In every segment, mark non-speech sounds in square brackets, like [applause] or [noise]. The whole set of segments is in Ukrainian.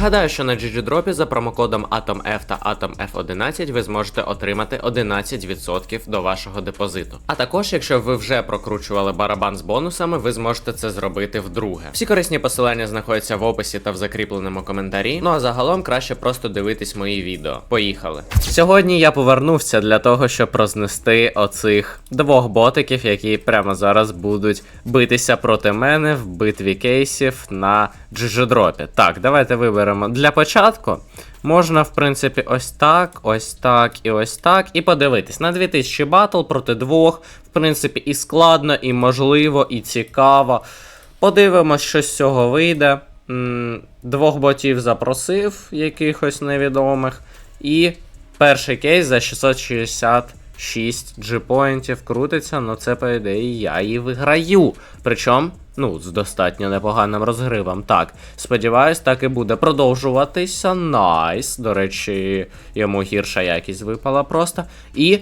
Нагадаю, що на GGDrop за промокодом AtomF та AtomF11 ви зможете отримати 11% до вашого депозиту. А також, якщо ви вже прокручували барабан з бонусами, ви зможете це зробити вдруге. Всі корисні посилання знаходяться в описі та в закріпленому коментарі. Ну а загалом краще просто дивитись мої відео. Поїхали. Сьогодні я повернувся для того, щоб рознести оцих двох ботиків, які прямо зараз будуть битися проти мене в битві кейсів на GGDrop. Так, давайте виберемо для початку. Можна, в принципі, ось так, ось так і ось так. І подивитись. На 2000 батл проти двох. В принципі, і складно, і можливо, і цікаво. Подивимось, що з цього вийде. Двох ботів запросив, якихось невідомих. І перший кейс за 666 джипоінтів крутиться, ну це, по ідеї, я і виграю. Причому, ну, з достатньо непоганим розгривом. Так, сподіваюсь, так і буде продовжуватися. Найс. До речі, йому гірша якість випала просто. І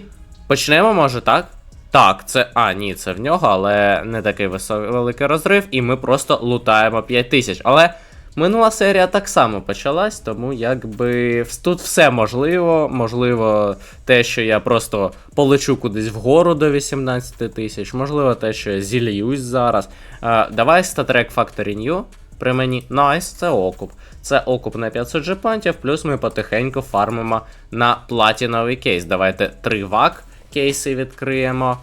почнемо, може, так? Так, це. А, ні, це в нього, але не такий висо- великий розрив, і ми просто лутаємо 5000. Але минула серія так само почалась, тому якби тут все можливо. Можливо, те, що я просто полечу кудись вгору до 18 тисяч, можливо, те, що я зільюсь зараз. А, давай статрек Factory New. При мені найс, це окуп. Це окуп на 500 джепантів, плюс ми потихеньку фармимо на платіновий кейс. Давайте три вак кейси відкриємо.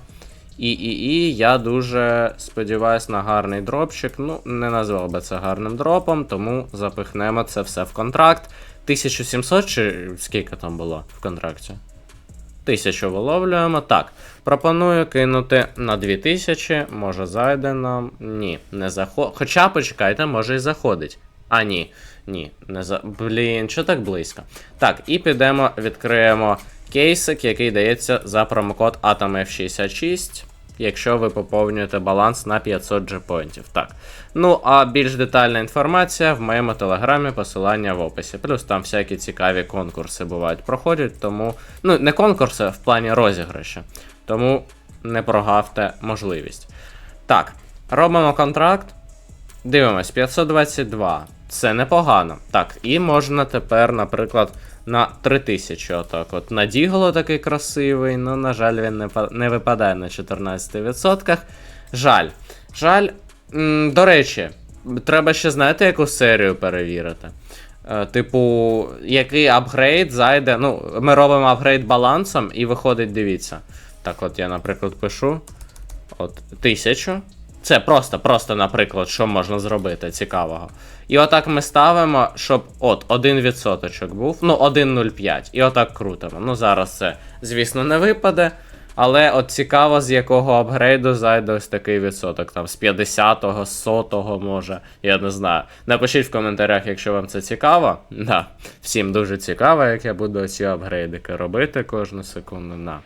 І, і, і я дуже сподіваюся на гарний дропчик. Ну, не назвав би це гарним дропом, тому запихнемо це все в контракт. 1700 чи скільки там було в контракті? Тисячу виловлюємо. Так. Пропоную кинути на 2000. Може зайде нам. Ні, не заходить. Хоча почекайте, може і заходить. А, ні. Ні, не за. Блін, що так близько. Так, і підемо, відкриємо кейсик, який дається за промокод AtomF66. Якщо ви поповнюєте баланс на 500 джепоінтів. Так. Ну, а більш детальна інформація в моєму телеграмі, посилання в описі. Плюс там всякі цікаві конкурси бувають проходять, тому. Ну, не конкурси в плані розіграші. Тому не прогавте можливість. Так, робимо контракт. Дивимось, 522. Це непогано. Так, і можна тепер, наприклад, на 3000 отак. От на Діголо такий красивий, ну, на жаль, він не, не випадає на 14%. Жаль. Жаль. М, до речі, треба ще знаєте, яку серію перевірити. Е, типу, який апгрейд зайде. Ну, ми робимо апгрейд балансом і виходить, дивіться. Так, от я, наприклад, пишу. От, 1000. Це просто, просто, наприклад, що можна зробити цікавого. І отак ми ставимо, щоб от 1% був, ну 1,05. І отак крутимо. Ну зараз це, звісно, не випаде. Але от цікаво, з якого апгрейду зайде ось такий відсоток. Там з 50-го, з 100-го може. Я не знаю. Напишіть в коментарях, якщо вам це цікаво. Да. Всім дуже цікаво, як я буду ці апгрейдики робити кожну секунду. На.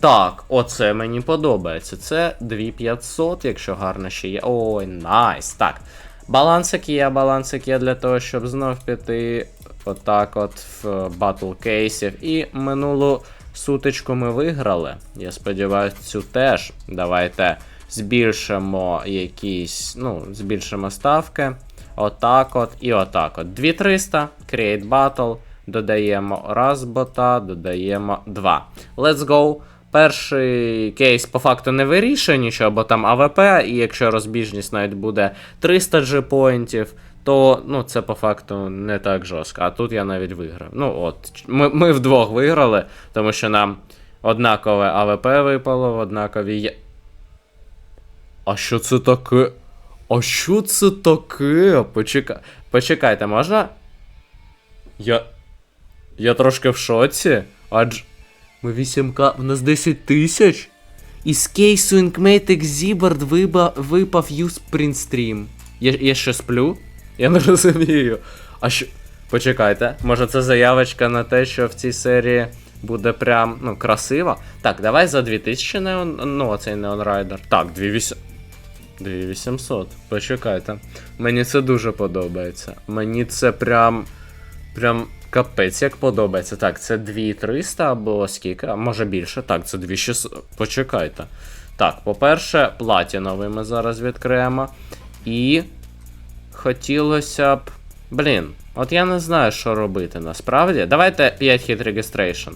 Так, оце мені подобається. Це 2500, якщо гарно ще є. Ой, найс. Так. Балансик є, балансик є для того, щоб знов піти отак от в батл кейсів. І минулу сутичку ми виграли. Я сподіваюся, цю теж. Давайте збільшимо якісь, ну, збільшимо ставки. Отак от і отак от. 2300, Create Battle. Додаємо раз бота, додаємо два. Let's go. Перший кейс по факту не вирішує нічого, бо там АВП, і якщо розбіжність навіть буде 300 G-поінтів, то ну, це по факту не так жорстко. А тут я навіть виграв. Ну от, ми, ми вдвох виграли, тому що нам однакове АВП випало, однакові. А що це таке? А що це таке? Почека... Почекайте, можна? Я. Я трошки в шоці. Адже. Ми 8к. В нас 10 тисяч. Із кейсу Inkmatic Zibard випав, Useprint Stream. Я, я що сплю? Я не [laughs] розумію. А що. Почекайте, може це заявочка на те, що в цій серії буде прям ну, красиво. Так, давай за 2000 неон. Ну, оцей Neon Rider. Так, 2800. 2800. Почекайте. Мені це дуже подобається. Мені це прям. Прям капець як подобається. Так, це 2300 або скільки? Може більше? Так, це 2600. Почекайте. Так, по-перше, платіновий ми зараз відкриємо. І хотілося б Блін, от я не знаю, що робити насправді. Давайте 5 хіт registration.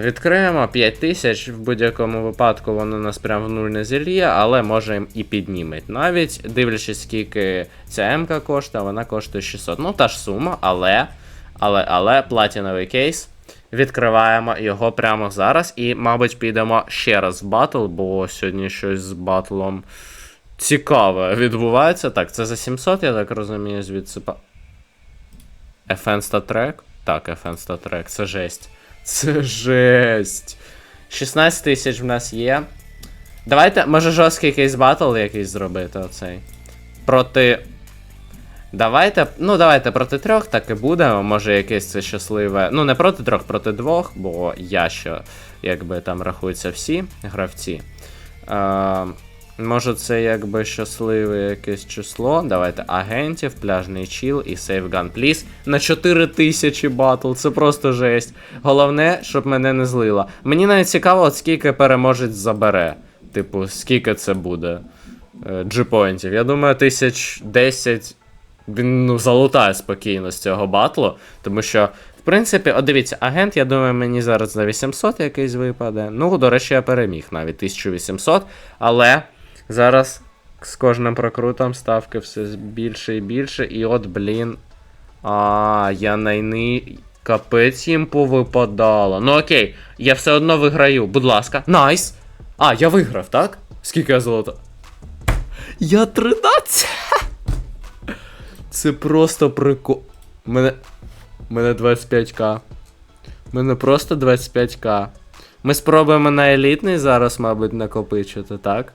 Відкриємо 5000, в будь-якому випадку воно нас прям в нуль не зільє, але може і підніметь. Навіть дивлячись, скільки ця МК коштує, вона коштує 600. Ну, та ж сума, але, але, але платіновий кейс. Відкриваємо його прямо зараз. І, мабуть, підемо ще раз в батл, бо сьогодні щось з батлом цікаве відбувається. Так, це за 700, я так розумію, звідси. FN статрек? Так, FN статрек, це жесть. Це жесть. 16 тисяч в нас є. Давайте, може, жорсткий кейс батл якийсь зробити оцей. Проти. Давайте. Ну, давайте проти трьох так і буде. Може, якесь це щасливе. Ну, не проти трьох, проти двох, бо я що, якби там рахуються всі гравці. Е, може, це якби щасливе якесь число. Давайте агентів, пляжний чіл і сейфган пліс. На 4000 батл, це просто жесть. Головне, щоб мене не злило. Мені навіть цікаво, от скільки переможець забере. Типу, скільки це буде е, джипоінтів. Я думаю, тисяч 10 він ну, залутає спокійно з цього батлу, тому що. В принципі, от дивіться, агент, я думаю, мені зараз за 800 якийсь випаде. Ну, до речі, я переміг навіть 1800, але зараз з кожним прокрутом ставки все більше і більше. І от, блін. А, я найни. Капець їм повипадало. Ну окей, я все одно виграю, будь ласка. Найс! А, я виграв, так? Скільки я золота? Я 13! Це просто прикол. Мене. Мене 25к. Мене просто 25к. Ми спробуємо на елітний зараз, мабуть, накопичити, так?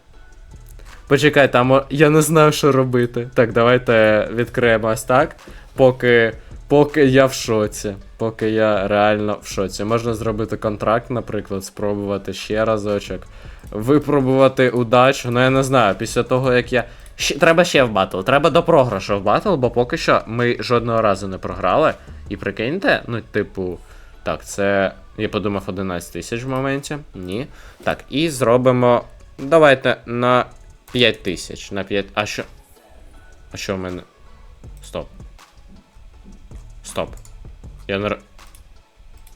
Почекай, там я не знаю, що робити. Так, давайте відкриємо ось так. Поки. Поки я в шоці. Поки я реально в шоці. Можна зробити контракт, наприклад, спробувати ще разочок. Випробувати удачу. Ну я не знаю, після того як я. Ще, треба ще в батл. Треба до програшу в батл, бо поки що ми жодного разу не програли. І прикиньте, ну, типу, так, це. Я подумав 11 тисяч в моменті. Ні. Так, і зробимо. Давайте на 5 тисяч. На 5. А що. А що в мене. Стоп. Стоп. Я не.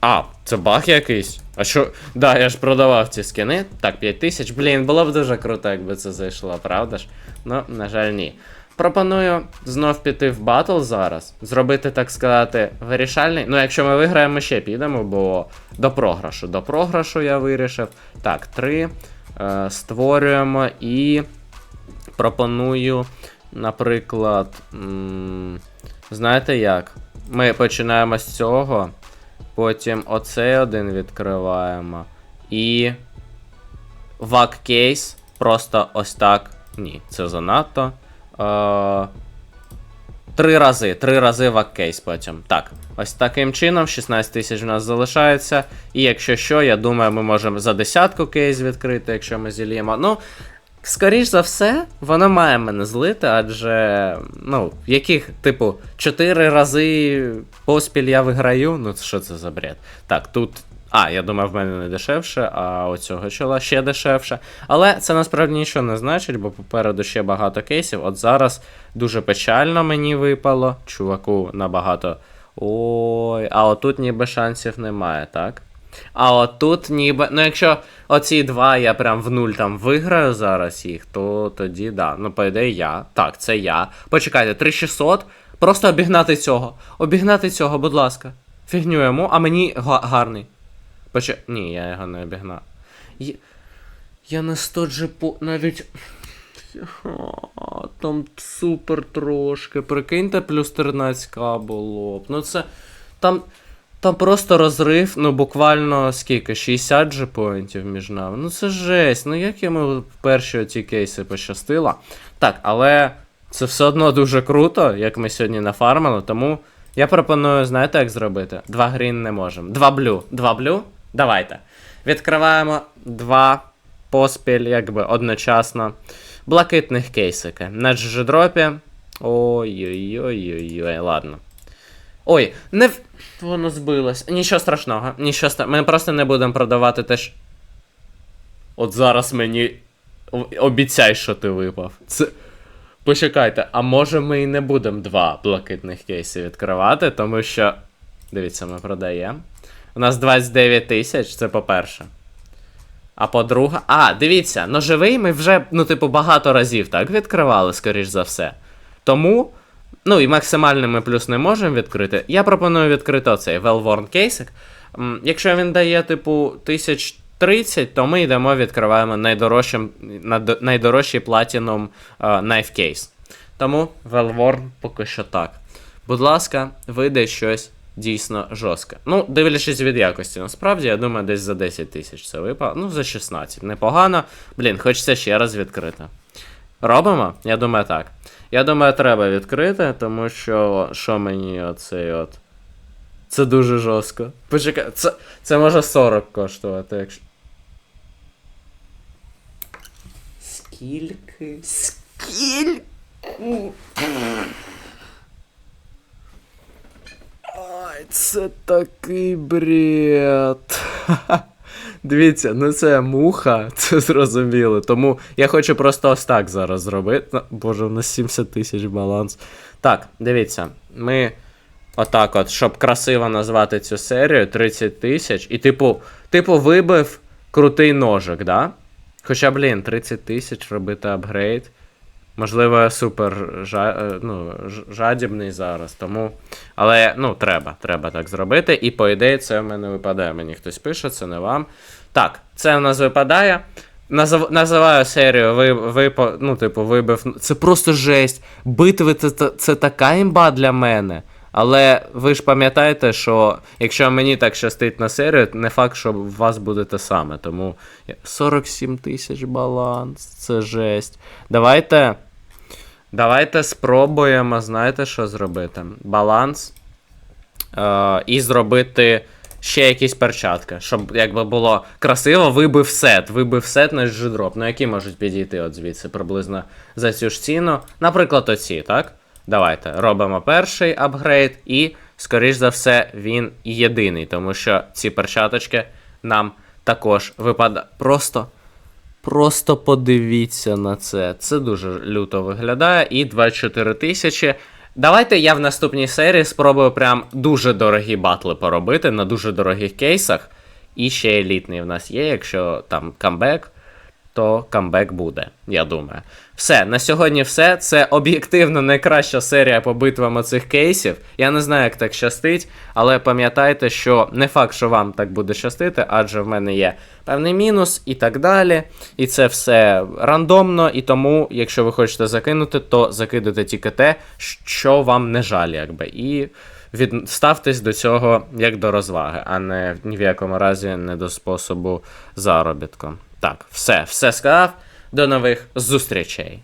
А, це баг якийсь? А що. Да, я ж продавав ці скини. Так, 5 тисяч. Блін, було б дуже круто, якби це зайшло, правда ж? Ну, на жаль, ні. Пропоную знов піти в батл зараз. Зробити, так сказати, вирішальний. Ну, якщо ми виграємо, ще підемо, бо до програшу. До програшу я вирішив. Так, 3. Е, створюємо і пропоную, наприклад. м, знаєте як? Ми починаємо з цього. Потім оцей один відкриваємо. І. Вак кейс. Просто ось так. Ні, це занадто. Е, Три рази, три рази вак кейс потім. Так, ось таким чином, 16 тисяч у нас залишається. І якщо що, я думаю, ми можемо за десятку кейс відкрити, якщо ми зільємо. Ну, скоріш за все, воно має мене злити, адже, ну, яких, типу, 4 рази поспіль я виграю. Ну, що це за бред? Так, тут. А, я думаю, в мене не дешевше, а у цього чола ще дешевше. Але це насправді нічого не значить, бо попереду ще багато кейсів. От зараз дуже печально мені випало. Чуваку набагато. Ой, а отут ніби шансів немає, так? А отут ніби. Ну, якщо оці два я прям в нуль там виграю зараз їх, то тоді да. Ну, по ідеї, я. Так, це я. Почекайте, 3600. Просто обігнати цього. Обігнати цього, будь ласка. Фігню йому, а мені га- гарний. Поче... Ні, я його не обігнав. Я, я на 100 джипу навіть. [laughs] Там супер трошки. Прикиньте, плюс 13к було б. Ну це. Там. Там просто розрив, ну буквально скільки? 60 джепоінтів між нами. Ну це жесть. Ну як йому перші оці кейси пощастило. Так, але це все одно дуже круто, як ми сьогодні нафармили, тому я пропоную, знаєте, як зробити? Два грін не можемо. Два блю. Два блю? Давайте. Відкриваємо два поспіль, якби одночасно. Блакитних кейсики. На джедропі. Ой-ой-ой-ой-ой, ладно. Ой, не в... Воно збилось. Нічого страшного. Нічого ста... Ми просто не будемо продавати те, що... От зараз мені. Обіцяй, що ти випав. Це. Почекайте, а може ми і не будемо два блакитних кейси відкривати, тому що. Дивіться, ми продаємо. У нас 29 тисяч, це по-перше. А по-друге. А, дивіться, ножовий ми вже, ну, типу, багато разів так відкривали, скоріш за все. Тому. Ну і максимальний ми плюс не можемо відкрити. Я пропоную відкрити оцей Wellworn кейсик. Якщо він дає, типу, 1030, то ми йдемо, відкриваємо найдорожчим, найдорожчий Platinum е, Knife Case. Тому Wellworn поки що так. Будь ласка, вийде щось дійсно жорстке. Ну, дивлячись від якості, насправді, я думаю, десь за 10 тисяч це випало. Ну, за 16. Непогано. Блін, хочеться ще раз відкрити. Робимо? Я думаю, так. Я думаю, треба відкрити, тому що що мені оцей от. Це дуже жорстко. Почекай, це, це може 40 коштувати, якщо. Скільки? Скільки? Ай, це такий бред. [laughs] Дивіться, ну це муха, [laughs] це зрозуміло. Тому я хочу просто ось так зараз зробити. Боже, у нас 70 тисяч баланс. Так, дивіться, ми отак от, щоб красиво назвати цю серію, 30 тисяч. І, типу, типу, вибив крутий ножик, да? Хоча, блін, 30 тисяч робити апгрейд. Можливо, супер жа... е, ну, жадібний зараз, тому. Але ну, треба, треба так зробити. І по ідеї це в мене випадає. Мені хтось пише, це не вам. Так, це в нас випадає. Назив... Називаю серію ви, ви, ну, типу, вибив. Це просто жесть. Битви це, це така імба для мене. Але ви ж пам'ятаєте, що якщо мені так щастить на серію, не факт, що у вас буде те саме. Тому 47 тисяч баланс, це жесть. Давайте. Давайте спробуємо, знаєте, що зробити? Баланс. Е, і зробити ще якісь перчатки. Щоб якби було красиво, вибив сет. Вибив сет на жидроп. Ну, які можуть підійти от звідси приблизно за цю ж ціну. Наприклад, оці, так? Давайте робимо перший апгрейд, і, скоріш за все, він єдиний, тому що ці перчаточки нам також випадають. Просто. Просто подивіться на це. Це дуже люто виглядає. І 24 тисячі. Давайте я в наступній серії спробую прям дуже дорогі батли поробити на дуже дорогих кейсах. І ще елітний в нас є, якщо там камбек, то камбек буде, я думаю. Все, на сьогодні все. Це об'єктивно найкраща серія по битвам цих кейсів. Я не знаю, як так щастить, але пам'ятайте, що не факт, що вам так буде щастити, адже в мене є певний мінус і так далі. І це все рандомно, і тому, якщо ви хочете закинути, то закидуйте тільки те, що вам не жаль, якби. І від... ставтесь до цього як до розваги, а не ні в якому разі не до способу заробітку. Так, все, все сказав. До нових зустрічей.